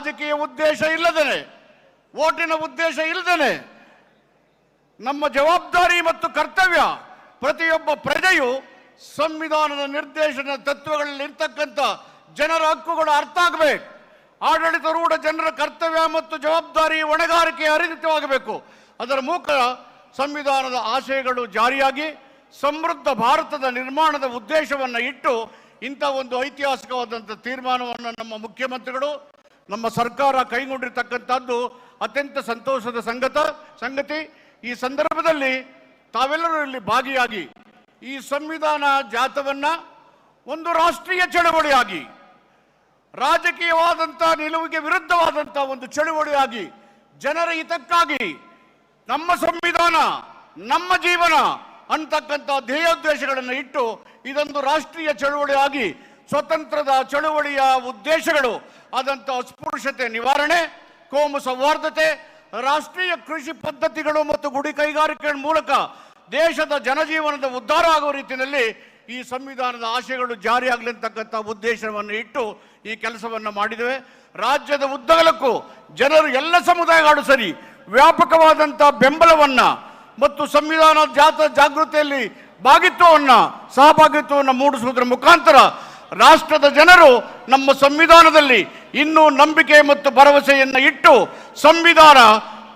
ರಾಜಕೀಯ ಉದ್ದೇಶ ಇಲ್ಲದೇನೆ ಓಟಿನ ಉದ್ದೇಶ ಇಲ್ಲದೇನೆ, ನಮ್ಮ ಜವಾಬ್ದಾರಿ ಮತ್ತು ಕರ್ತವ್ಯ ಪ್ರತಿಯೊಬ್ಬ ಪ್ರಜೆಯು ಸಂವಿಧಾನದ ನಿರ್ದೇಶನ ತತ್ವಗಳಲ್ಲಿ ಇರ್ತಕ್ಕಂಥ ಜನರ ಹಕ್ಕುಗಳು ಅರ್ಥ ಆಗಬೇಕು. ಆಡಳಿತರೂಢ ಜನರ ಕರ್ತವ್ಯ ಮತ್ತು ಜವಾಬ್ದಾರಿ ಹೊಣೆಗಾರಿಕೆ ಅರಿತವಾಗಬೇಕು ಅದರ ಮೂಲಕ ಸಂವಿಧಾನದ ಆಶಯಗಳು ಜಾರಿಯಾಗಿ ಸಮೃದ್ಧ ಭಾರತದ ನಿರ್ಮಾಣದ ಉದ್ದೇಶವನ್ನು ಇಟ್ಟು ಇಂಥ ಒಂದು ಐತಿಹಾಸಿಕವಾದಂಥ ತೀರ್ಮಾನವನ್ನು ನಮ್ಮ ಮುಖ್ಯಮಂತ್ರಿಗಳು ನಮ್ಮ ಸರ್ಕಾರ ಕೈಗೊಂಡಿರ್ತಕ್ಕಂಥದ್ದು ಅತ್ಯಂತ ಸಂತೋಷದ ಸಂಗತ, ಸಂಗತಿ, ಈ ಸಂದರ್ಭದಲ್ಲಿ ತಾವೆಲ್ಲರೂ ಇಲ್ಲಿ ಭಾಗಿಯಾಗಿ ಈ ಸಂವಿಧಾನ ಜಾತವನ್ನ ಒಂದು ರಾಷ್ಟ್ರೀಯ ಚಳವಳಿಯಾಗಿ, ರಾಜಕೀಯವಾದಂಥ ನಿಲುವಿಗೆ ವಿರುದ್ಧವಾದಂಥ ಒಂದು ಚಳುವಳಿಯಾಗಿ, ಜನರ ಹಿತಕ್ಕಾಗಿ ನಮ್ಮ ಸಂವಿಧಾನ, ನಮ್ಮ ಜೀವನ ಅಂತಕ್ಕಂಥ ಧ್ಯೇಯೋದ್ದೇಶಗಳನ್ನು ಇಟ್ಟು ಇದೊಂದು ರಾಷ್ಟ್ರೀಯ ಚಳುವಳಿಯಾಗಿ, ಸ್ವತಂತ್ರದ ಚಳುವಳಿಯ ಉದ್ದೇಶಗಳು ಆದಂಥ ಅಸ್ಪೃಶ್ಯತೆ ನಿವಾರಣೆ, ಕೋಮು ಸೌಹಾರ್ದತೆ, ರಾಷ್ಟ್ರೀಯ ಕೃಷಿ ಪದ್ಧತಿಗಳು ಮತ್ತು ಗುಡಿ ಕೈಗಾರಿಕೆಗಳ ಮೂಲಕ ದೇಶದ ಜನಜೀವನದ ಉದ್ಧಾರ ಆಗುವ ರೀತಿಯಲ್ಲಿ ಈ ಸಂವಿಧಾನದ ಆಶಯಗಳು ಜಾರಿಯಾಗಲಿ ಅಂತಕ್ಕಂಥ ಉದ್ದೇಶವನ್ನು ಇಟ್ಟು ಈ ಕೆಲಸವನ್ನು ಮಾಡಿದ್ದೇವೆ. ರಾಜ್ಯದ ಉದ್ದಗಲಕ್ಕೂ ಜನರು ಎಲ್ಲ ಸಮುದಾಯಗಳು ಸರಿ ವ್ಯಾಪಕವಾದಂಥ ಬೆಂಬಲವನ್ನು ಮತ್ತು ಸಂವಿಧಾನ ಜಾತ ಜಾಗೃತಿಯಲ್ಲಿ ಭಾಗಿತ್ವವನ್ನು, ಸಹಭಾಗಿತ್ವವನ್ನು ಮೂಡಿಸುವುದರ ಮುಖಾಂತರ ರಾಷ್ಟ್ರದ ಜನರು ನಮ್ಮ ಸಂವಿಧಾನದಲ್ಲಿ ಇನ್ನೂ ನಂಬಿಕೆ ಮತ್ತು ಭರವಸೆಯನ್ನು ಇಟ್ಟು ಸಂವಿಧಾನ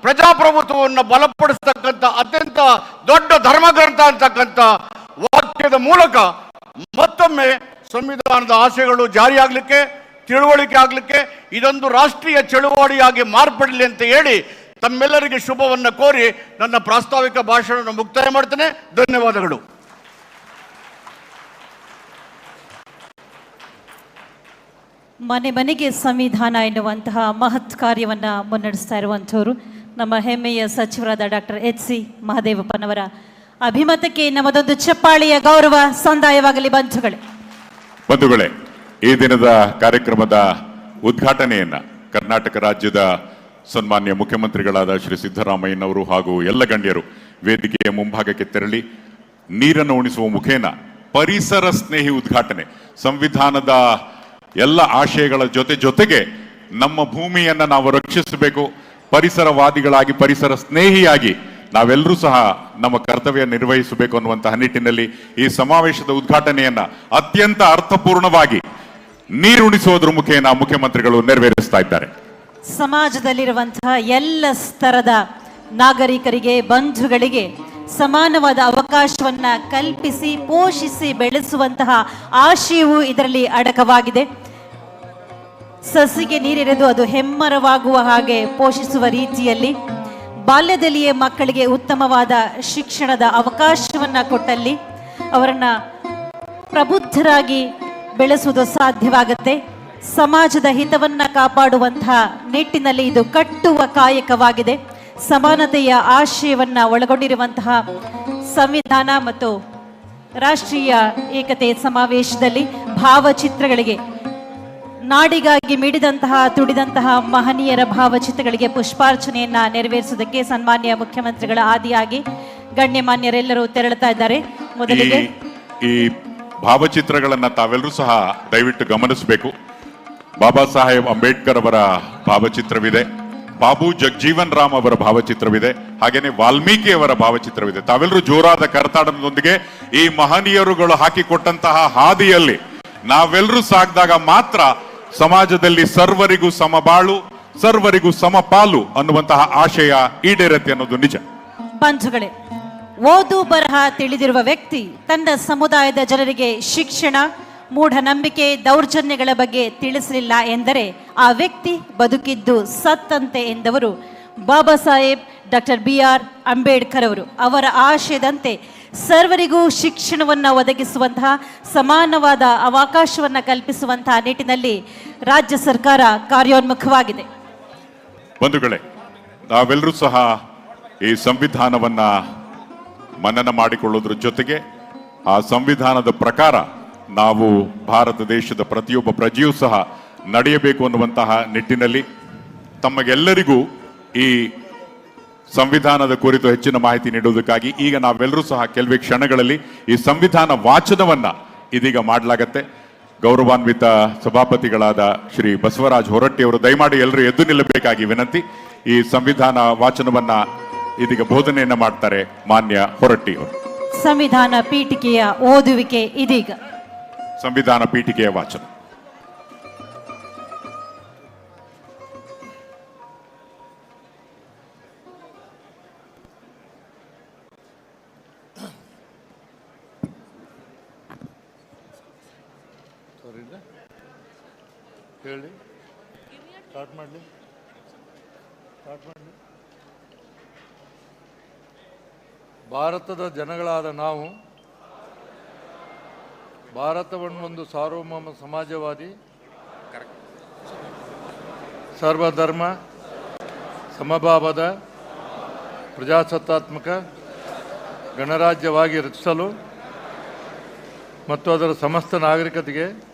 ಪ್ರಜಾಪ್ರಭುತ್ವವನ್ನು ಬಲಪಡಿಸ್ತಕ್ಕಂಥ ಅತ್ಯಂತ ದೊಡ್ಡ ಧರ್ಮಗ್ರಂಥ ಅಂತಕ್ಕಂಥ ವಾಕ್ಯದ ಮೂಲಕ ಮತ್ತೊಮ್ಮೆ ಸಂವಿಧಾನದ ಆಶಯಗಳು ಜಾರಿಯಾಗಲಿಕ್ಕೆ, ತಿಳುವಳಿಕೆ ಆಗಲಿಕ್ಕೆ, ಇದೊಂದು ರಾಷ್ಟ್ರೀಯ ಚಳುವಳಿಯಾಗಿ ಮಾರ್ಪಡಲಿ ಅಂತ ಹೇಳಿ ತಮ್ಮೆಲ್ಲರಿಗೆ ಶುಭವನ್ನು ಕೋರಿ ನನ್ನ ಪ್ರಾಸ್ತಾವಿಕ ಭಾಷಣವನ್ನು ಮುಕ್ತಾಯ ಮಾಡ್ತೇನೆ. ಧನ್ಯವಾದಗಳು. ಮನೆ ಮನೆಗೆ ಸಂವಿಧಾನ ಎನ್ನುವಂತಹ ಮಹತ್ ಕಾರ್ಯವನ್ನು ಮುನ್ನಡೆಸ್ತಾ ಇರುವಂಥವರು ನಮ್ಮ ಹೆಮ್ಮೆಯ ಸಚಿವರಾದ ಡಾಕ್ಟರ್ ಎಚ್ ಸಿ ಮಹದೇವಪ್ಪನವರ ಅಭಿಮತಕ್ಕೆ ನಮ್ಮದೊಂದು ಚಪ್ಪಾಳಿಯ ಗೌರವ ಸಂದಾಯವಾಗಲಿ ಬಂಧುಗಳೇ. ಬಂಧುಗಳೇ, ಈ ದಿನದ ಕಾರ್ಯಕ್ರಮದ ಉದ್ಘಾಟನೆಯನ್ನ ಕರ್ನಾಟಕ ರಾಜ್ಯದ ಸನ್ಮಾನ್ಯ ಮುಖ್ಯಮಂತ್ರಿಗಳಾದ ಶ್ರೀ ಸಿದ್ದರಾಮಯ್ಯನವರು ಹಾಗೂ ಎಲ್ಲ ಗಣ್ಯರು ವೇದಿಕೆಯ ಮುಂಭಾಗಕ್ಕೆ ತೆರಳಿ ನೀರನ್ನು ಉಣಿಸುವ ಮುಖೇನ ಪರಿಸರ ಸ್ನೇಹಿ ಉದ್ಘಾಟನೆ, ಸಂವಿಧಾನದ ಎಲ್ಲ ಆಶಯಗಳ ಜೊತೆ ಜೊತೆಗೆ ನಮ್ಮ ಭೂಮಿಯನ್ನು ನಾವು ರಕ್ಷಿಸಬೇಕು, ಪರಿಸರವಾದಿಗಳಾಗಿ, ಪರಿಸರ ಸ್ನೇಹಿಯಾಗಿ ನಾವೆಲ್ಲರೂ ಸಹ ನಮ್ಮ ಕರ್ತವ್ಯ ನಿರ್ವಹಿಸಬೇಕು ಅನ್ನುವಂತಹ ನಿಟ್ಟಿನಲ್ಲಿ ಈ ಸಮಾವೇಶದ ಉದ್ಘಾಟನೆಯನ್ನ ಅತ್ಯಂತ ಅರ್ಥಪೂರ್ಣವಾಗಿ ನೀರುಣಿಸುವುದರ ಮುಖೇನ ಮುಖ್ಯಮಂತ್ರಿಗಳು ನೆರವೇರಿಸ್ತಾ ಇದ್ದಾರೆ. ಸಮಾಜದಲ್ಲಿರುವಂತಹ ಎಲ್ಲ ಸ್ತರದ ನಾಗರಿಕರಿಗೆ, ಬಂಧುಗಳಿಗೆ ಸಮಾನವಾದ ಅವಕಾಶವನ್ನ ಕಲ್ಪಿಸಿ, ಪೋಷಿಸಿ, ಬೆಳೆಸುವಂತಹ ಆಶಯವು ಇದರಲ್ಲಿ ಅಡಕವಾಗಿದೆ. ಸಸಿಗೆ ನೀರೆರೆದು ಅದು ಹೆಮ್ಮರವಾಗುವ ಹಾಗೆ ಪೋಷಿಸುವ ರೀತಿಯಲ್ಲಿ ಬಾಲ್ಯದಲ್ಲಿಯೇ ಮಕ್ಕಳಿಗೆ ಉತ್ತಮವಾದ ಶಿಕ್ಷಣದ ಅವಕಾಶವನ್ನು ಕೊಟ್ಟಲ್ಲಿ ಅವರನ್ನು ಪ್ರಬುದ್ಧರಾಗಿ ಬೆಳೆಸುವುದು ಸಾಧ್ಯವಾಗುತ್ತೆ. ಸಮಾಜದ ಹಿತವನ್ನ ಕಾಪಾಡುವಂತಹ ನಿಟ್ಟಿನಲ್ಲಿ ಇದು ಕಟ್ಟುವ ಕಾಯಕವಾಗಿದೆ. ಸಮಾನತೆಯ ಆಶಯವನ್ನು ಒಳಗೊಂಡಿರುವಂತಹ ಸಂವಿಧಾನ ಮತ್ತು ರಾಷ್ಟ್ರೀಯ ಏಕತೆ ಸಮಾವೇಶದಲ್ಲಿ ಭಾವಚಿತ್ರಗಳಿಗೆ ನಾಡಿಗಾಗಿ ಮಿಡಿದಂತಹ, ತುಡಿದಂತಹ ಮಹನೀಯರ ಭಾವಚಿತ್ರಗಳಿಗೆ ಪುಷ್ಪಾರ್ಚನೆಯನ್ನ ನೆರವೇರಿಸುವುದಕ್ಕೆ ಸನ್ಮಾನ್ಯ ಮುಖ್ಯಮಂತ್ರಿಗಳ ಆದಿಯಾಗಿ ಗಣ್ಯಮಾನ್ಯರೆಲ್ಲರೂ ತೆರಳುತ್ತಾ ಇದ್ದಾರೆ. ಮೊದಲಿಗೆ ಈ ಭಾವಚಿತ್ರಗಳನ್ನ ತಾವೆಲ್ಲರೂ ಸಹ ದಯವಿಟ್ಟು ಗಮನಿಸಬೇಕು. ಬಾಬಾ ಸಾಹೇಬ್ ಅಂಬೇಡ್ಕರ್ ಅವರ ಭಾವಚಿತ್ರವಿದೆ. ಬಾಬು ಜಗಜೀವನ್ ರಾಮ್ ಅವರ ಭಾವಚಿತ್ರವಿದೆ. ಹಾಗೇನೆ ವಾಲ್ಮೀಕಿ ಅವರ ಭಾವಚಿತ್ರವಿದೆ. ತಾವೆಲ್ಲರೂ ಜೋರಾದ ಕರ್ತಾಡನದೊಂದಿಗೆ ಈ ಮಹನೀಯರುಗಳು ಹಾಕಿಕೊಟ್ಟಂತಹ ಹಾದಿಯಲ್ಲಿ ನಾವೆಲ್ಲರೂ ಸಾಗಿದಾಗ ಮಾತ್ರ ಸಮಾಜದಲ್ಲಿ ಸರ್ವರಿಗೂ ಸಮಬಾಳು, ಸರ್ವರಿಗೂ ಸಮಪಾಲು ಅನ್ನುವಂತಹ ಆಶಯ ಈಡೇರತ್ತೆ ಅನ್ನೋದು ನಿಜ. ಬಂಧುಗಳೇ, ಓದು ಬರಹ ತಿಳಿದಿರುವ ವ್ಯಕ್ತಿ ತನ್ನ ಸಮುದಾಯದ ಜನರಿಗೆ ಶಿಕ್ಷಣ, ಮೂಢನಂಬಿಕೆ, ದೌರ್ಜನ್ಯಗಳ ಬಗ್ಗೆ ತಿಳಿಸಲಿಲ್ಲ ಎಂದರೆ ಆ ವ್ಯಕ್ತಿ ಬದುಕಿದ್ದು ಸತ್ತಂತೆ ಎಂದವರು Baba Saheb, doctor B R Ambedkar ಅವರು ಅವರ ಆಶಯದಂತೆ ಸರ್ವರಿಗೂ ಶಿಕ್ಷಣವನ್ನು ಒದಗಿಸುವಂತಹ ಸಮಾನವಾದ ಅವಕಾಶವನ್ನು ಕಲ್ಪಿಸುವಂತಹ ನಿಟ್ಟಿನಲ್ಲಿ ರಾಜ್ಯ ಸರ್ಕಾರ ಕಾರ್ಯೋನ್ಮುಖವಾಗಿದೆ. ಬಂಧುಗಳೇ, ನಾವೆಲ್ಲರೂ ಸಹ ಈ ಸಂವಿಧಾನವನ್ನ ಮನನ ಮಾಡಿಕೊಳ್ಳೋದ್ರ ಜೊತೆಗೆ ಆ ಸಂವಿಧಾನದ ಪ್ರಕಾರ ನಾವು ಭಾರತ ದೇಶದ ಪ್ರತಿಯೊಬ್ಬ ಪ್ರಜೆಯೂ ಸಹ ನಡೆಯಬೇಕು ಅನ್ನುವಂತಹ ನಿಟ್ಟಿನಲ್ಲಿ ತಮಗೆಲ್ಲರಿಗೂ ಈ ಸಂವಿಧಾನದ ಕುರಿತು ಹೆಚ್ಚಿನ ಮಾಹಿತಿ ನೀಡುವುದಕ್ಕಾಗಿ ಈಗ ನಾವೆಲ್ಲರೂ ಸಹ ಕೆಲವೇ ಕ್ಷಣಗಳಲ್ಲಿ ಈ ಸಂವಿಧಾನ ವಾಚನವನ್ನ ಇದೀಗ ಮಾಡಲಾಗತ್ತೆ. ಗೌರವಾನ್ವಿತ ಸಭಾಪತಿಗಳಾದ ಶ್ರೀ ಬಸವರಾಜ್ ಹೊರಟ್ಟಿ ಅವರು ದಯಮಾಡಿ ಎಲ್ಲರೂ ಎದ್ದು ನಿಲ್ಲಬೇಕಾಗಿ ವಿನಂತಿ. ಈ ಸಂವಿಧಾನ ವಾಚನವನ್ನ ಇದೀಗ ಬೋಧನೆಯನ್ನ ಮಾಡ್ತಾರೆ ಮಾನ್ಯ ಹೊರಟ್ಟಿ ಅವರು. ಸಂವಿಧಾನ ಪೀಠಿಕೆಯ ಓದುವಿಕೆ ಇದೀಗ. ಸಂವಿಧಾನ ಪೀಠಿಕೆಯ ವಾಚನ. ಹೇಳಿ. ಸ್ಟಾರ್ಟ್ ಮಾಡಲಿ. ಸ್ಟಾರ್ಟ್ ಮಾಡಲಿ. ಭಾರತದ ಜನಗಳಾದ ನಾವು, ಭಾರತವನ್ನು ಒಂದು ಸಾರ್ವಭೌಮ ಸಮಾಜವಾದಿ, ಸರ್ವಧರ್ಮ, ಸಮಭಾವದ, ಪ್ರಜಾಸತ್ತಾತ್ಮಕ, ಗಣರಾಜ್ಯವಾಗಿ ರಚಿಸಲು ಮತ್ತು ಅದರ ಸಮಸ್ತ ನಾಗರಿಕತೆಗೆ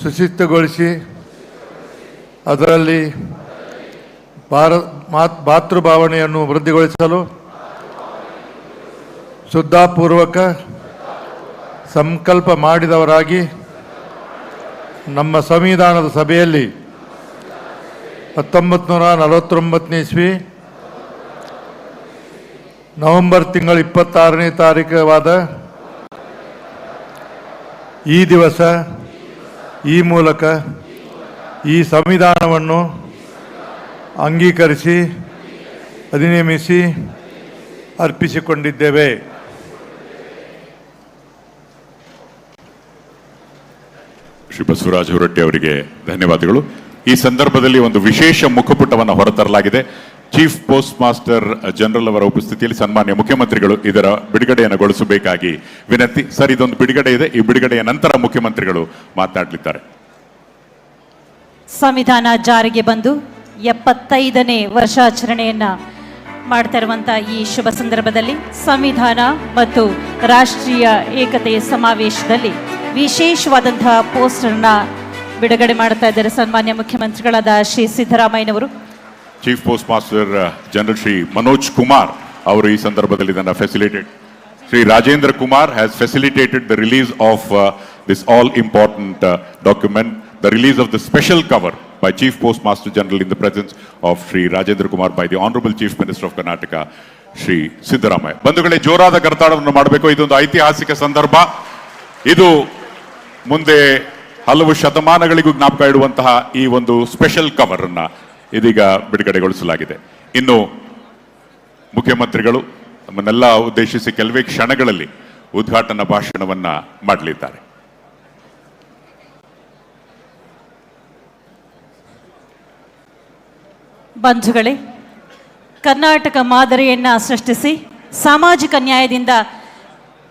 ಸುಶಿಸ್ತಗೊಳಿಸಿ ಅದರಲ್ಲಿ ಭಾರ ಮಾತ್ ಮಾತೃಭಾವನೆಯನ್ನು ವೃದ್ಧಿಗೊಳಿಸಲು ಶುದ್ಧಾಪೂರ್ವಕ ಸಂಕಲ್ಪ ಮಾಡಿದವರಾಗಿ ನಮ್ಮ ಸಂವಿಧಾನದ ಸಭೆಯಲ್ಲಿ ಹತ್ತೊಂಬತ್ತು ನೂರ ನಲವತ್ತೊಂಬತ್ತನೇ ಇಸ್ವಿ ನವೆಂಬರ್ ತಿಂಗಳ ಇಪ್ಪತ್ತಾರನೇ ತಾರೀಕವಾದ ಈ ದಿವಸ ಈ ಮೂಲಕ ಈ ಸಂವಿಧಾನವನ್ನು ಅಂಗೀಕರಿಸಿ, ಅಧಿನಿಯಮಿಸಿ, ಅರ್ಪಿಸಿಕೊಂಡಿದ್ದೇವೆ. ಶ್ರೀ ಬಸವರಾಜ ಹೊರಟ್ಟಿ ಅವರಿಗೆ ಧನ್ಯವಾದಗಳು. ಈ ಸಂದರ್ಭದಲ್ಲಿ ಒಂದು ವಿಶೇಷ ಮುಖಪುಟವನ್ನು ಹೊರತರಲಾಗಿದೆ. ಚೀಫ್ ಪೋಸ್ಟ್ ಮಾಸ್ಟರ್ ಜನರಲ್ ಅವರ ಉಪಸ್ಥಿತಿಯಲ್ಲಿ ಸನ್ಮಾನ್ಯ ಮುಖ್ಯಮಂತ್ರಿಗಳು ಇದರ ಬಿಡುಗಡೆಯನ್ನು ಗೊಳಿಸಬೇಕಾಗಿ ವಿನಂತಿ. ಸರ್, ಇದೊಂದು ಬಿಡುಗಡೆ ಇದೆ. ಈ ಬಿಡುಗಡೆಯ ನಂತರ ಮುಖ್ಯಮಂತ್ರಿಗಳು ಮಾತನಾಡಲಿದ್ದಾರೆ ಸಂವಿಧಾನ ಜಾರಿಗೆ ಬಂದು ಎಪ್ಪತ್ತೈದನೇ ವರ್ಷಾಚರಣೆಯನ್ನ ಮಾಡ್ತಾ ಇರುವಂಥ ಈ ಶುಭ ಸಂದರ್ಭದಲ್ಲಿ ಸಂವಿಧಾನ ಮತ್ತು ರಾಷ್ಟ್ರೀಯ ಏಕತೆಯ ಸಮಾವೇಶದಲ್ಲಿ ವಿಶೇಷವಾದಂತಹ ಪೋಸ್ಟರ್ನ ಬಿಡುಗಡೆ ಮಾಡ್ತಾ ಇದ್ದಾರೆ ಸನ್ಮಾನ್ಯ ಮುಖ್ಯಮಂತ್ರಿಗಳಾದ ಶ್ರೀ ಸಿದ್ದರಾಮಯ್ಯನವರು. Chief postmaster general Shri Manoj Kumar ಅವರು ಈ ಸಂದರ್ಭದಲ್ಲಿ ಇದನ್ನು facilitate Shri Rajendra Kumar has facilitated the release of this all important document the release of the special cover by chief postmaster general in the presence of Shri Rajendra Kumar by the honourable chief minister of Karnataka Shri Siddaramaiah ಬಂಧುಗಳೇ, ಜೋರಾದ ಕರ್ತಾಡವನ್ನು ಮಾಡಬೇಕು. ಇದೊಂದು ಐತಿಹಾಸಿಕ ಸಂದರ್ಭ. ಇದು ಮುಂದೆ ಹಲವು ಶತಮಾನಗಳಿಗೂ ಜ್ಞಾಪಕ ಇಡುವಂತಹ ಈ ಒಂದು ಸ್ಪೆಷಲ್ ಕವರ್ ಅನ್ನ ಇದೀಗ ಬಿಡುಗಡೆಗೊಳಿಸಲಾಗಿದೆ. ಇನ್ನು ಮುಖ್ಯಮಂತ್ರಿಗಳು ನಮ್ಮನ್ನೆಲ್ಲ ಉದ್ದೇಶಿಸಿ ಕೆಲವೇ ಕ್ಷಣಗಳಲ್ಲಿ ಉದ್ಘಾಟನಾ ಭಾಷಣವನ್ನ ಮಾಡಲಿದ್ದಾರೆ. ಬಂಧುಗಳೇ, ಕರ್ನಾಟಕ ಮಾದರಿಯನ್ನ ಸೃಷ್ಟಿಸಿ ಸಾಮಾಜಿಕ ನ್ಯಾಯದಿಂದ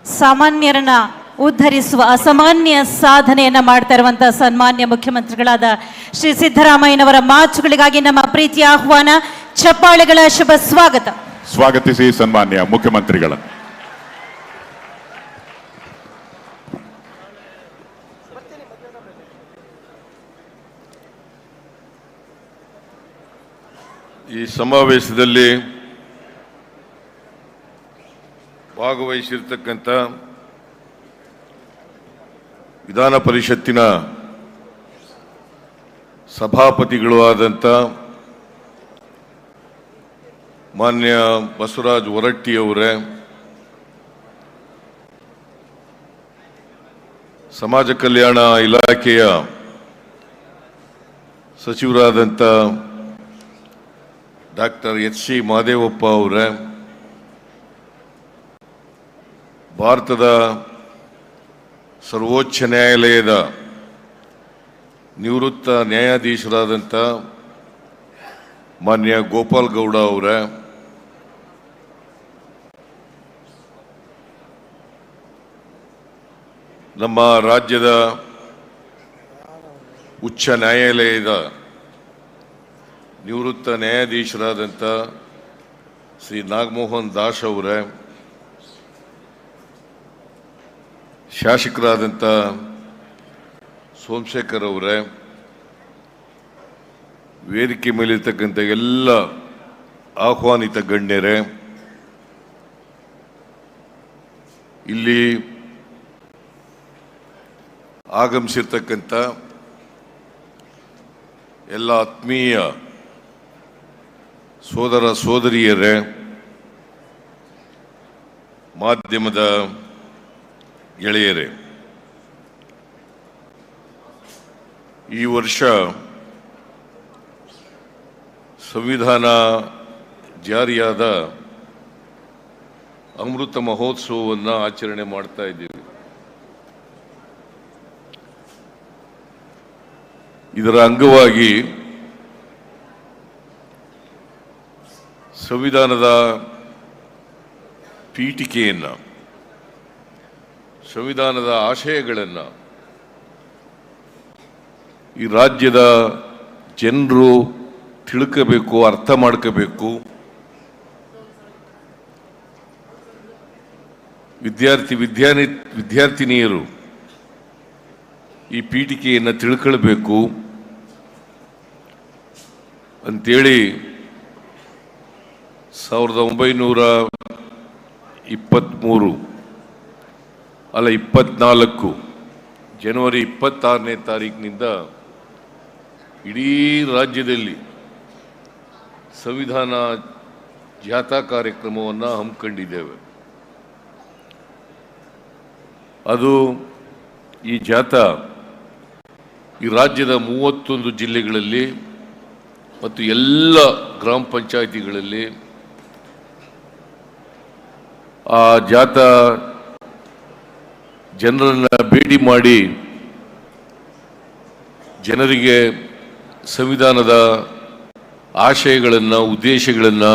ಸಾಮಾನ್ಯರನ್ನ ಉದ್ಧರಿಸುವ ಅಸಾಮಾನ್ಯ ಸಾಧನೆಯನ್ನ ಮಾಡ್ತಾ ಇರುವಂತಹ ಸನ್ಮಾನ್ಯ ಮುಖ್ಯಮಂತ್ರಿಗಳಾದ ಶ್ರೀ ಸಿದ್ದರಾಮಯ್ಯನವರ ಮಾತುಗಳಿಗಾಗಿ ನಮ್ಮ ಪ್ರೀತಿಯ ಆಹ್ವಾನ ಚಪ್ಪಾಳೆಗಳ ಶುಭ ಸ್ವಾಗತ. ಸ್ವಾಗತಿಸಿ ಸನ್ಮಾನ್ಯ ಮುಖ್ಯಮಂತ್ರಿಗಳ ಈ ಸಮಾವೇಶದಲ್ಲಿ ಭಾಗವಹಿಸಿರ್ತಕ್ಕಂಥ ವಿಧಾನ ಪರಿಷತ್ತಿನ ಸಭಾಪತಿಗಳು ಆದಂಥ ಮಾನ್ಯ ಬಸವರಾಜ್ ಹೊರಟ್ಟಿಯವರೇ ಸಮಾಜ ಕಲ್ಯಾಣ ಇಲಾಖೆಯ ಸಚಿವರಾದಂಥ ಡಾಕ್ಟರ್ ಎಚ್ ಸಿ ಮಾದೇವಪ್ಪ ಅವರೇ, ಭಾರತದ ಸರ್ವೋಚ್ಚ ನ್ಯಾಯಾಲಯದ ನಿವೃತ್ತ ನ್ಯಾಯಾಧೀಶರಾದಂಥ ಮಾನ್ಯ ಗೋಪಾಲ್ ಗೌಡ ಅವರ. ನಮ್ಮ ರಾಜ್ಯದ ಉಚ್ಚ ನ್ಯಾಯಾಲಯದ ನಿವೃತ್ತ ನ್ಯಾಯಾಧೀಶರಾದಂಥ ಶ್ರೀ ನಾಗಮೋಹನ್ ದಾಸ್ ಅವರೇ. ಶಾಸಕರಾದಂಥ ಸೋಮಶೇಖರ್ ಅವರೇ, ವೇದಿಕೆ ಮೇಲಿರ್ತಕ್ಕಂಥ ಎಲ್ಲ ಆಹ್ವಾನಿತ ಗಣ್ಯರೇ, ಇಲ್ಲಿ ಆಗಮಿಸಿರ್ತಕ್ಕಂಥ ಎಲ್ಲ ಆತ್ಮೀಯ ಸೋದರ ಸೋದರಿಯರೇ, ಮಾಧ್ಯಮದ ಗೆಳೆಯರೇ ಈ ವರ್ಷ ಸಂವಿಧಾನ ಜಾರಿಯಾದ ಅಮೃತ ಮಹೋತ್ಸವವನ್ನು ಆಚರಣೆ ಮಾಡ್ತಾ ಇದ್ದೀವಿ. ಇದರ ಅಂಗವಾಗಿ ಸಂವಿಧಾನದ ಪೀಠಿಕೆಯನ್ನು ಸಂವಿಧಾನದ ಆಶಯಗಳನ್ನು ಈ ರಾಜ್ಯದ ಜನರು ತಿಳ್ಕೋಬೇಕು, ಅರ್ಥ ಮಾಡ್ಕೋಬೇಕು. ವಿದ್ಯಾರ್ಥಿ, ವಿದ್ಯಾನಿ, ವಿದ್ಯಾರ್ಥಿನಿಯರು ಈ ಪೀಠಿಕೆಯನ್ನು ತಿಳ್ಕೊಳ್ಬೇಕು. ಅಂತೇಳಿ ಸಾವಿರದ ಒಂಬೈನೂರ ಇಪ್ಪತ್ತ್ಮೂರು ಅಲ್ಲ, ಇಪ್ಪತ್ನಾಲ್ಕು. ಜನವರಿ ಇಪ್ಪತ್ತಾರನೇ ತಾರೀಕಿನಿಂದ ಇಡೀ ರಾಜ್ಯದಲ್ಲಿ ಸಂವಿಧಾನ ಜಾಥಾ ಕಾರ್ಯಕ್ರಮವನ್ನು ಹಮ್ಮಿಕೊಂಡಿದ್ದೇವೆ. ಅದು ಈ ಜಾಥಾ ಈ ರಾಜ್ಯದ ಮೂವತ್ತೊಂದು ಜಿಲ್ಲೆಗಳಲ್ಲಿ ಮತ್ತು ಎಲ್ಲ ಗ್ರಾಮ ಪಂಚಾಯಿತಿಗಳಲ್ಲಿ ಆ ಜಾಥಾ ಜನರನ್ನ ಭೇಟಿ ಮಾಡಿ ಜನರಿಗೆ ಸಂವಿಧಾನದ ಆಶಯಗಳನ್ನು, ಉದ್ದೇಶಗಳನ್ನು,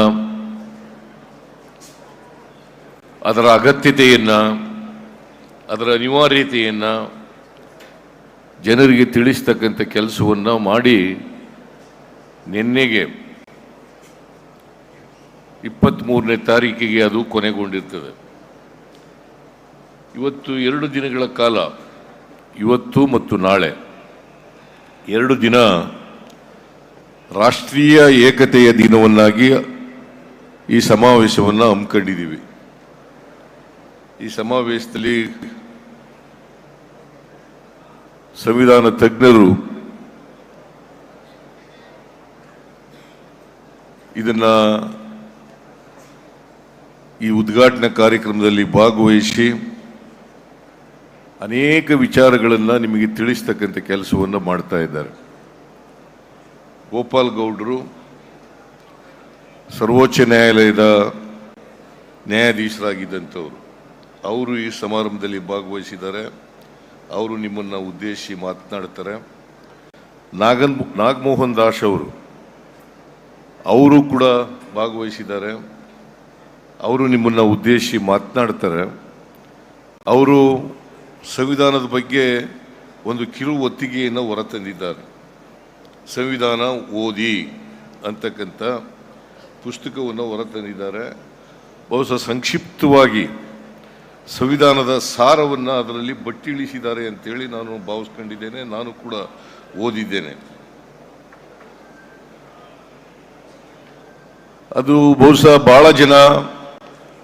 ಅದರ ಅಗತ್ಯತೆಯನ್ನು, ಅದರ ಅನಿವಾರ್ಯತೆಯನ್ನು ಜನರಿಗೆ ತಿಳಿಸ್ತಕ್ಕಂಥ ಕೆಲಸವನ್ನು ಮಾಡಿ ನಿನ್ನೆಗೆ ಇಪ್ಪತ್ತ್ಮೂರನೇ ತಾರೀಕಿಗೆ ಅದು ಕೊನೆಗೊಂಡಿರ್ತದೆ. ಇವತ್ತು ಎರಡು ದಿನಗಳ ಕಾಲ, ಇವತ್ತು ಮತ್ತು ನಾಳೆ, ಎರಡು ದಿನ ರಾಷ್ಟ್ರೀಯ ಏಕತೆಯ ದಿನವನ್ನಾಗಿ ಈ ಸಮಾವೇಶವನ್ನು ಹಮ್ಮಿಕೊಂಡಿದ್ದೀವಿ. ಈ ಸಮಾವೇಶದಲ್ಲಿ ಸಂವಿಧಾನ ತಜ್ಞರು ಇದನ್ನ ಈ ಉದ್ಘಾಟನಾ ಕಾರ್ಯಕ್ರಮದಲ್ಲಿ ಭಾಗವಹಿಸಿ ಅನೇಕ ವಿಚಾರಗಳನ್ನು ನಿಮಗೆ ತಿಳಿಸ್ತಕ್ಕಂಥ ಕೆಲಸವನ್ನು ಮಾಡ್ತಾ ಇದ್ದಾರೆ. ಗೋಪಾಲ್ ಗೌಡರು ಸರ್ವೋಚ್ಚ ನ್ಯಾಯಾಲಯದ ನ್ಯಾಯಾಧೀಶರಾಗಿದ್ದಂಥವ್ರು. ಅವರು ಈ ಸಮಾರಂಭದಲ್ಲಿ ಭಾಗವಹಿಸಿದ್ದಾರೆ. ಅವರು ನಿಮ್ಮನ್ನು ಉದ್ದೇಶಿಸಿ ಮಾತನಾಡ್ತಾರೆ. ನಾಗನ್ ನಾಗಮೋಹನ್ ದಾಸ್ ಅವರು ಅವರು ಕೂಡ ಭಾಗವಹಿಸಿದ್ದಾರೆ. ಅವರು ನಿಮ್ಮನ್ನು ಉದ್ದೇಶಿಸಿ ಮಾತನಾಡ್ತಾರೆ. ಅವರು ಸಂವಿಧಾನದ ಬಗ್ಗೆ ಒಂದು ಕಿರು ಒತ್ತಿಗೆಯನ್ನು ಹೊರತಂದಿದ್ದಾರೆ. ಸಂವಿಧಾನ ಓದಿ ಅಂತಕ್ಕಂಥ ಪುಸ್ತಕವನ್ನು ಹೊರತಂದಿದ್ದಾರೆ. ಬಹುಶಃ ಸಂಕ್ಷಿಪ್ತವಾಗಿ ಸಂವಿಧಾನದ ಸಾರವನ್ನು ಅದರಲ್ಲಿ ಬಟ್ಟಿಳಿಸಿದ್ದಾರೆ ಅಂತೇಳಿ ನಾನು ಭಾವಿಸ್ಕೊಂಡಿದ್ದೇನೆ. ನಾನು ಕೂಡ ಓದಿದ್ದೇನೆ. ಅದು ಬಹುಶಃ ಭಾಳ ಜನ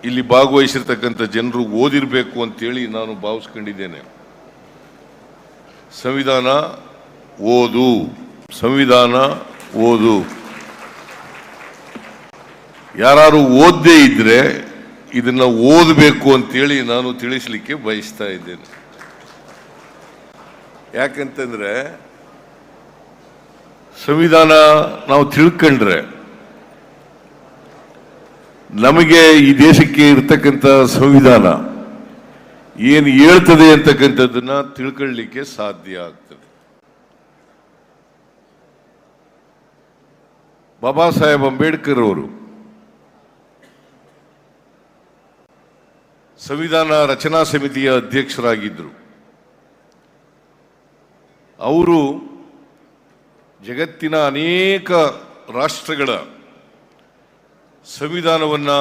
ಇಲ್ಲಿ ಭಾಗವಹಿಸಿರ್ತಕ್ಕಂಥ ಜನರು ಓದಿರಬೇಕು ಅಂತೇಳಿ ನಾನು ಭಾವಿಸ್ಕೊಂಡಿದ್ದೇನೆ. ಸಂವಿಧಾನ ಓದು. ಸಂವಿಧಾನ ಓದು. ಯಾರು ಓದದೇ ಇದ್ರೆ ಇದನ್ನ ಓದಬೇಕು ಅಂತೇಳಿ ನಾನು ತಿಳಿಸ್ಲಿಕ್ಕೆ ಬಯಸ್ತಾ ಇದ್ದೇನೆ. ಯಾಕಂತಂದ್ರೆ ಸಂವಿಧಾನ ನಾವು ತಿಳ್ಕೊಂಡ್ರೆ ನಮಗೆ ಈ ದೇಶಕ್ಕೆ ಇರ್ತಕ್ಕಂಥ ಸಂವಿಧಾನ ಏನು ಹೇಳ್ತದೆ ಅಂತಕ್ಕಂಥದ್ದನ್ನ ತಿಳ್ಕೊಳ್ಳಿಕ್ಕೆ ಸಾಧ್ಯ ಆಗ್ತದೆ. ಬಾಬಾ ಸಾಹೇಬ್ ಅಂಬೇಡ್ಕರ್ ಅವರು ಸಂವಿಧಾನ ರಚನಾ ಸಮಿತಿಯ ಅಧ್ಯಕ್ಷರಾಗಿದ್ದರು. ಅವರು ಜಗತ್ತಿನ ಅನೇಕ ರಾಷ್ಟ್ರಗಳ ಸಂವಿಧಾನವನ್ನು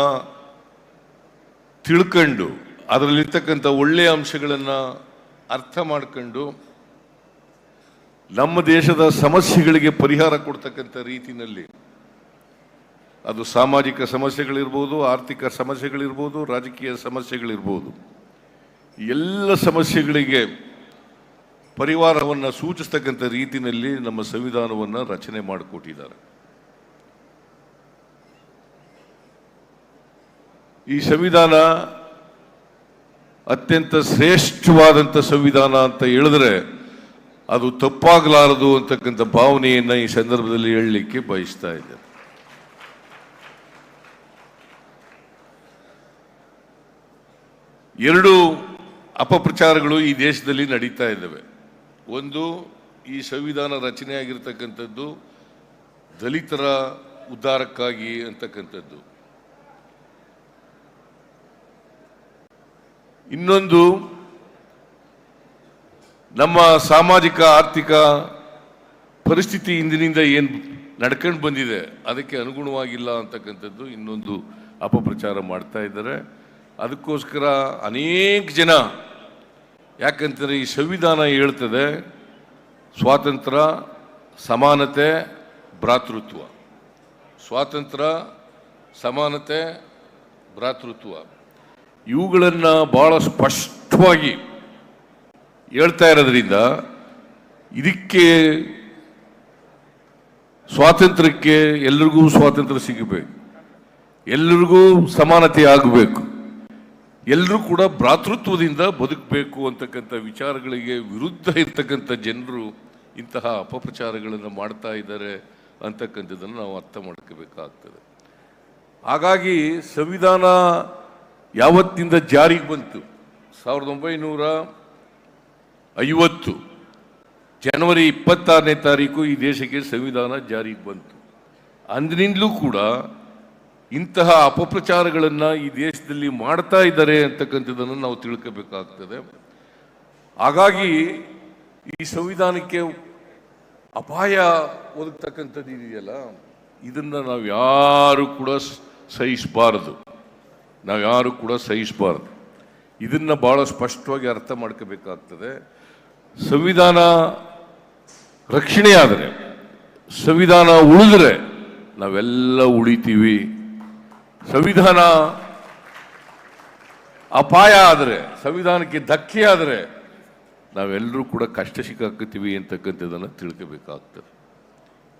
ತಿಳ್ಕೊಂಡು, ಅದರಲ್ಲಿರ್ತಕ್ಕಂಥ ಒಳ್ಳೆಯ ಅಂಶಗಳನ್ನು ಅರ್ಥ ಮಾಡ್ಕೊಂಡು, ನಮ್ಮ ದೇಶದ ಸಮಸ್ಯೆಗಳಿಗೆ ಪರಿಹಾರ ಕೊಡ್ತಕ್ಕಂಥ ರೀತಿಯಲ್ಲಿ ಅದು ಸಾಮಾಜಿಕ ಸಮಸ್ಯೆಗಳಿರ್ಬೋದು, ಆರ್ಥಿಕ ಸಮಸ್ಯೆಗಳಿರ್ಬೋದು, ರಾಜಕೀಯ ಸಮಸ್ಯೆಗಳಿರ್ಬೋದು, ಎಲ್ಲ ಸಮಸ್ಯೆಗಳಿಗೆ ಪರಿವಾರವನ್ನು ಸೂಚಿಸ್ತಕ್ಕಂಥ ರೀತಿಯಲ್ಲಿ ನಮ್ಮ ಸಂವಿಧಾನವನ್ನು ರಚನೆ ಮಾಡಿಕೊಟ್ಟಿದ್ದಾರೆ. ಈ ಸಂವಿಧಾನ ಅತ್ಯಂತ ಶ್ರೇಷ್ಠವಾದಂಥ ಸಂವಿಧಾನ ಅಂತ ಹೇಳಿದ್ರೆ ಅದು ತಪ್ಪಾಗಲಾರದು ಅಂತಕ್ಕಂಥ ಭಾವನೆಯನ್ನು ಈ ಸಂದರ್ಭದಲ್ಲಿ ಹೇಳಲಿಕ್ಕೆ ಬಯಸ್ತಾ ಇದ್ದೇನೆ. ಎರಡು ಅಪಪ್ರಚಾರಗಳು ಈ ದೇಶದಲ್ಲಿ ನಡೀತಾ ಇದ್ದಾವೆ. ಒಂದು, ಈ ಸಂವಿಧಾನ ರಚನೆಯಾಗಿರ್ತಕ್ಕಂಥದ್ದು ದಲಿತರ ಉದ್ಧಾರಕ್ಕಾಗಿ ಅಂತಕ್ಕಂಥದ್ದು. ಇನ್ನೊಂದು, ನಮ್ಮ ಸಾಮಾಜಿಕ, ಆರ್ಥಿಕ ಪರಿಸ್ಥಿತಿ ಇಂದಿನಿಂದ ಏನು ನಡ್ಕೊಂಡು ಬಂದಿದೆ, ಅದಕ್ಕೆ ಅನುಗುಣವಾಗಿಲ್ಲ ಅಂತಕ್ಕಂಥದ್ದು ಇನ್ನೊಂದು ಅಪಪ್ರಚಾರ ಮಾಡ್ತಾ ಇದ್ದಾರೆ. ಅದಕ್ಕೋಸ್ಕರ ಅನೇಕ ಜನ, ಯಾಕಂತಂದರೆ ಈ ಸಂವಿಧಾನ ಹೇಳ್ತದೆ ಸ್ವಾತಂತ್ರ್ಯ ಸಮಾನತೆ, ಭ್ರಾತೃತ್ವ. ಸ್ವಾತಂತ್ರ್ಯ ಸಮಾನತೆ, ಭ್ರಾತೃತ್ವ. ಇವುಗಳನ್ನು ಭಾಳ ಸ್ಪಷ್ಟವಾಗಿ ಹೇಳ್ತಾ ಇರೋದ್ರಿಂದ ಇದಕ್ಕೆ ಸ್ವಾತಂತ್ರ್ಯಕ್ಕೆ ಎಲ್ರಿಗೂ ಸ್ವಾತಂತ್ರ್ಯ ಸಿಗಬೇಕು. ಎಲ್ಲರಿಗೂ ಸಮಾನತೆ ಆಗಬೇಕು. ಎಲ್ಲರೂ ಕೂಡ ಭ್ರಾತೃತ್ವದಿಂದ ಬದುಕಬೇಕು ಅಂತಕ್ಕಂಥ ವಿಚಾರಗಳಿಗೆ ವಿರುದ್ಧ ಇರ್ತಕ್ಕಂಥ ಜನರು ಇಂತಹ ಅಪಪ್ರಚಾರಗಳನ್ನು ಮಾಡ್ತಾ ಇದ್ದಾರೆ ಅಂತಕ್ಕಂಥದ್ದನ್ನು ನಾವು ಅರ್ಥ ಮಾಡ್ಕೋಬೇಕಾಗ್ತದೆ. ಹಾಗಾಗಿ ಸಂವಿಧಾನ ಯಾವತ್ತಿಂದ ಜಾರಿಗೆ ಬಂತು? ಸಾವಿರದ ಒಂಬೈನೂರ ಐವತ್ತು. ಜನವರಿ ಇಪ್ಪತ್ತಾರನೇ ತಾರೀಕು ಈ ದೇಶಕ್ಕೆ ಸಂವಿಧಾನ ಜಾರಿಗೆ ಬಂತು. ಅಂದಿನಿಂದಲೂ ಕೂಡ ಇಂತಹ ಅಪಪ್ರಚಾರಗಳನ್ನು ಈ ದೇಶದಲ್ಲಿ ಮಾಡ್ತಾ ಇದ್ದಾರೆ ಅಂತಕ್ಕಂಥದ್ದನ್ನು ನಾವು ತಿಳ್ಕೋಬೇಕಾಗ್ತದೆ. ಹಾಗಾಗಿ ಈ ಸಂವಿಧಾನಕ್ಕೆ ಅಪಾಯ ಒದಗ್ತಕ್ಕಂಥದ್ದು ಇದೆಯಲ್ಲ ಇದನ್ನು ನಾವು ಯಾರು ಕೂಡ ಸಹಿಸಬಾರದು. ನಾವು ಯಾರು ಕೂಡ ಸಹಿಸಬಾರ್ದು. ಇದನ್ನು ಭಾಳ ಸ್ಪಷ್ಟವಾಗಿ ಅರ್ಥ ಮಾಡ್ಕೋಬೇಕಾಗ್ತದೆ. ಸಂವಿಧಾನ ರಕ್ಷಣೆ ಆದರೆ, ಸಂವಿಧಾನ ಉಳಿದ್ರೆ ನಾವೆಲ್ಲ ಉಳಿತೀವಿ. ಸಂವಿಧಾನ ಅಪಾಯ ಆದರೆ, ಸಂವಿಧಾನಕ್ಕೆ ಧಕ್ಕೆ ಆದರೆ ನಾವೆಲ್ಲರೂ ಕೂಡ ಕಷ್ಟ ಸಿಕ್ಕಾಕತ್ತೀವಿ ಅಂತಕ್ಕಂಥದ್ದನ್ನು ತಿಳ್ಕೋಬೇಕಾಗ್ತದೆ.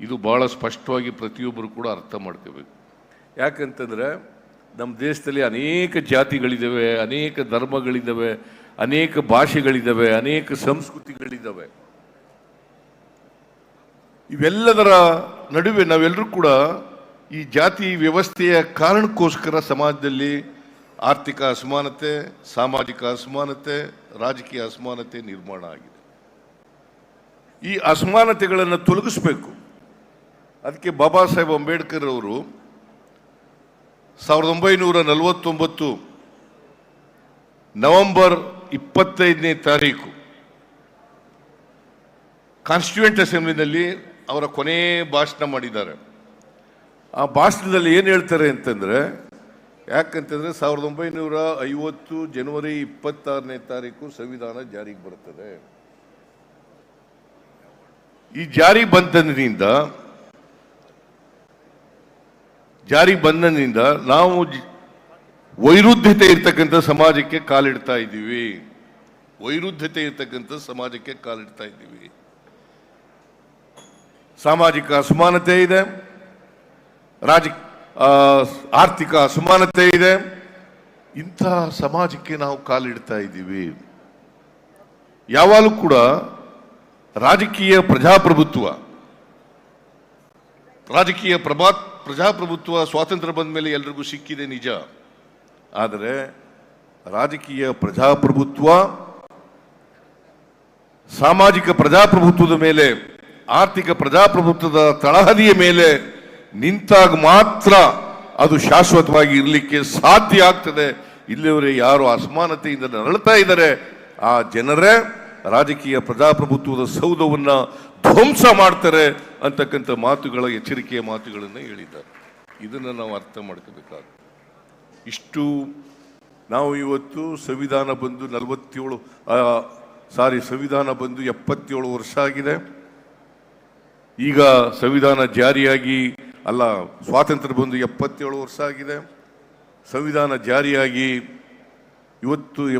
ಇದು ಭಾಳ ಸ್ಪಷ್ಟವಾಗಿ ಪ್ರತಿಯೊಬ್ಬರು ಕೂಡ ಅರ್ಥ ಮಾಡ್ಕೋಬೇಕು. ಯಾಕಂತಂದ್ರೆ ನಮ್ಮ ದೇಶದಲ್ಲಿ ಅನೇಕ ಜಾತಿಗಳಿದ್ದಾವೆ ಅನೇಕ ಧರ್ಮಗಳಿದ್ದಾವೆ ಅನೇಕ ಭಾಷೆಗಳಿದ್ದಾವೆ ಅನೇಕ ಸಂಸ್ಕೃತಿಗಳಿದ್ದಾವೆ ಇವೆಲ್ಲದರ ನಡುವೆ ನಾವೆಲ್ಲರೂ ಕೂಡ ಈ ಜಾತಿ ವ್ಯವಸ್ಥೆಯ ಕಾರಣಕ್ಕೋಸ್ಕರ ಸಮಾಜದಲ್ಲಿ ಆರ್ಥಿಕ ಅಸಮಾನತೆ, ಸಾಮಾಜಿಕ ಅಸಮಾನತೆ, ರಾಜಕೀಯ ಅಸಮಾನತೆ ನಿರ್ಮಾಣ ಆಗಿದೆ. ಈ ಅಸಮಾನತೆಗಳನ್ನು ತೊಲಗಿಸ್ಬೇಕು. ಅದಕ್ಕೆ ಬಾಬಾ ಸಾಹೇಬ್ ಅಂಬೇಡ್ಕರ್ ಅವರು ಸಾವಿರದ ಒಂಬೈನೂರ ನಲವತ್ತೊಂಬತ್ತು ನವೆಂಬರ್ ಇಪ್ಪತ್ತೈದನೇ ತಾರೀಕು ಕಾನ್ಸ್ಟಿಟ್ಯೂಂಟ್ ಅಸೆಂಬ್ಲಿನಲ್ಲಿ ಅವರ ಕೊನೆ ಭಾಷಣ ಮಾಡಿದ್ದಾರೆ. ಆ ಭಾಷಣದಲ್ಲಿ ಏನು ಹೇಳ್ತಾರೆ ಅಂತಂದರೆ, ಯಾಕಂತಂದರೆ ಸಾವಿರದ ಒಂಬೈನೂರ ಐವತ್ತು ಜನವರಿ ಇಪ್ಪತ್ತಾರನೇ ತಾರೀಕು ಸಂವಿಧಾನ ಜಾರಿಗೆ ಬರುತ್ತದೆ. ಈ ಜಾರಿ ಬಂದಂದಿನಿಂದ ಜಾರಿಗೆ ಬಂದನಿಂದ ನಾವು ವೈರುಧ್ಯತೆ ಇರ್ತಕ್ಕಂಥ ಸಮಾಜಕ್ಕೆ ಕಾಲಿಡ್ತಾ ಇದ್ದೀವಿ. ವೈರುಧ್ಯತೆ ಇರ್ತಕ್ಕಂಥ ಸಮಾಜಕ್ಕೆ ಕಾಲಿಡ್ತಾ ಇದ್ದೀವಿ. ಸಾಮಾಜಿಕ ಅಸಮಾನತೆ ಇದೆ. ರಾಜ ಆರ್ಥಿಕ ಅಸಮಾನತೆ ಇದೆ. ಇಂತಹ ಸಮಾಜಕ್ಕೆ ನಾವು ಕಾಲಿಡ್ತಾ ಇದ್ದೀವಿ. ಯಾವಾಗಲೂ ಕೂಡ ರಾಜಕೀಯ ಪ್ರಜಾಪ್ರಭುತ್ವ, ರಾಜಕೀಯ ಪ್ರಭಾ ಪ್ರಜಾಪ್ರಭುತ್ವ ಸ್ವಾತಂತ್ರ್ಯ ಬಂದ ಮೇಲೆ ಎಲ್ರಿಗೂ ಸಿಕ್ಕಿದೆ ನಿಜ. ಆದರೆ ರಾಜಕೀಯ ಪ್ರಜಾಪ್ರಭುತ್ವ, ಸಾಮಾಜಿಕ ಪ್ರಜಾಪ್ರಭುತ್ವದ ಮೇಲೆ, ಆರ್ಥಿಕ ಪ್ರಜಾಪ್ರಭುತ್ವದ ತಳಹದಿಯ ಮೇಲೆ ನಿಂತಾಗ ಮಾತ್ರ ಅದು ಶಾಶ್ವತವಾಗಿ ಇರಲಿಕ್ಕೆ ಸಾಧ್ಯ ಆಗ್ತದೆ. ಇಲ್ಲಿವರೆ ಯಾರು ಅಸಮಾನತೆಯಿಂದ ನರಳ್ತಾ ಇದ್ದಾರೆ, ಆ ಜನರೇ ರಾಜಕೀಯ ಪ್ರಜಾಪ್ರಭುತ್ವದ ಸೌಧವನ್ನ ಧ್ವಂಸ ಮಾಡ್ತಾರೆ ಅಂತಕ್ಕಂಥ ಮಾತುಗಳ ಎಚ್ಚರಿಕೆಯ ಮಾತುಗಳನ್ನು ಹೇಳಿದ್ದಾರೆ. ಇದನ್ನು ನಾವು ಅರ್ಥ ಮಾಡ್ಕೋಬೇಕಾಗುತ್ತೆ. ಇಷ್ಟು ನಾವು ಇವತ್ತು ಸಂವಿಧಾನ ಬಂದು ನಲವತ್ತೇಳು ಸಾರಿ, ಸಂವಿಧಾನ ಬಂದು ಎಪ್ಪತ್ತೇಳು ವರ್ಷ ಆಗಿದೆ. ಈಗ ಸಂವಿಧಾನ ಜಾರಿಯಾಗಿ, ಅಲ್ಲ, ಸ್ವಾತಂತ್ರ್ಯ ಬಂದು ಎಪ್ಪತ್ತೇಳು ವರ್ಷ ಆಗಿದೆ. ಸಂವಿಧಾನ ಜಾರಿಯಾಗಿ ಇವತ್ತು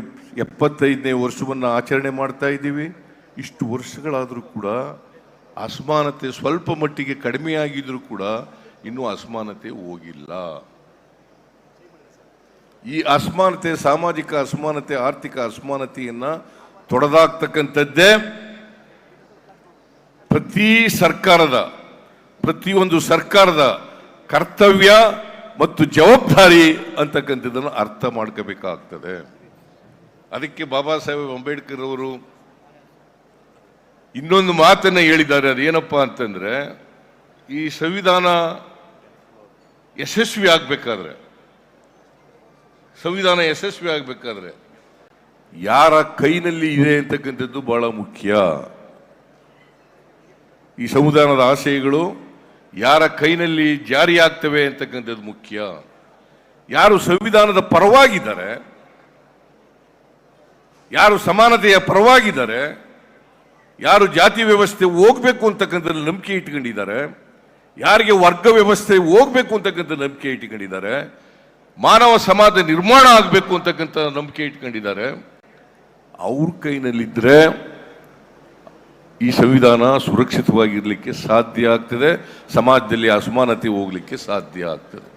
ಎಪ್ಪತ್ತೈದನೇ ವರ್ಷವನ್ನು ಆಚರಣೆ ಮಾಡ್ತಾ ಇದ್ದೀವಿ. ಇಷ್ಟು ವರ್ಷಗಳಾದರೂ ಕೂಡ ಅಸಮಾನತೆ ಸ್ವಲ್ಪ ಮಟ್ಟಿಗೆ ಕಡಿಮೆಯಾಗಿದ್ರೂ ಕೂಡ ಇನ್ನೂ ಅಸಮಾನತೆ ಹೋಗಿಲ್ಲ. ಈ ಅಸಮಾನತೆ, ಸಾಮಾಜಿಕ ಅಸಮಾನತೆ, ಆರ್ಥಿಕ ಅಸಮಾನತೆಯನ್ನು ತೊಡೆದಾಗ್ತಕ್ಕಂಥದ್ದೇ ಪ್ರತಿ ಸರ್ಕಾರದ, ಪ್ರತಿಯೊಂದು ಸರ್ಕಾರದ ಕರ್ತವ್ಯ ಮತ್ತು ಜವಾಬ್ದಾರಿ ಅಂತಕ್ಕಂಥದ್ದನ್ನು ಅರ್ಥ ಮಾಡ್ಕೋಬೇಕಾಗ್ತದೆ. ಅದಕ್ಕೆ ಬಾಬಾ ಸಾಹೇಬ್ ಅಂಬೇಡ್ಕರ್ ಅವರು ಇನ್ನೊಂದು ಮಾತನ್ನ ಹೇಳಿದ್ದಾರೆ ಅದೇನಪ್ಪ ಅಂತಂದ್ರೆ, ಈ ಸಂವಿಧಾನ ಯಶಸ್ವಿ ಆಗಬೇಕಾದ್ರೆ, ಸಂವಿಧಾನ ಯಶಸ್ವಿ ಆಗ್ಬೇಕಾದ್ರೆ ಯಾರ ಕೈನಲ್ಲಿ ಇದೆ ಅಂತಕ್ಕಂಥದ್ದು ಬಹಳ ಮುಖ್ಯ. ಈ ಸಂವಿಧಾನದ ಆಶಯಗಳು ಯಾರ ಕೈನಲ್ಲಿ ಜಾರಿಯಾಗ್ತವೆ ಅಂತಕ್ಕಂಥದ್ದು ಮುಖ್ಯ. ಯಾರು ಸಂವಿಧಾನದ ಪರವಾಗಿದ್ದಾರೆ ಯಾರು ಸಮಾನತೆಯ ಪರವಾಗಿದ್ದಾರೆ, ಯಾರು ಜಾತಿ ವ್ಯವಸ್ಥೆ ಹೋಗ್ಬೇಕು ಅಂತಕ್ಕಂಥದ್ದು ನಂಬಿಕೆ ಇಟ್ಕೊಂಡಿದ್ದಾರೆ, ಯಾರಿಗೆ ವರ್ಗ ವ್ಯವಸ್ಥೆ ಹೋಗ್ಬೇಕು ಅಂತಕ್ಕಂಥ ನಂಬಿಕೆ ಇಟ್ಕೊಂಡಿದ್ದಾರೆ, ಮಾನವ ಸಮಾಜ ನಿರ್ಮಾಣ ಆಗಬೇಕು ಅಂತಕ್ಕಂಥ ನಂಬಿಕೆ ಇಟ್ಕೊಂಡಿದ್ದಾರೆ. ಅವ್ರ ಕೈನಲ್ಲಿದ್ದರೆ ಈ ಸಂವಿಧಾನ ಸುರಕ್ಷಿತವಾಗಿರಲಿಕ್ಕೆ ಸಾಧ್ಯ ಆಗ್ತದೆ, ಸಮಾಜದಲ್ಲಿ ಅಸಮಾನತೆ ಹೋಗಲಿಕ್ಕೆ ಸಾಧ್ಯ ಆಗ್ತದೆ.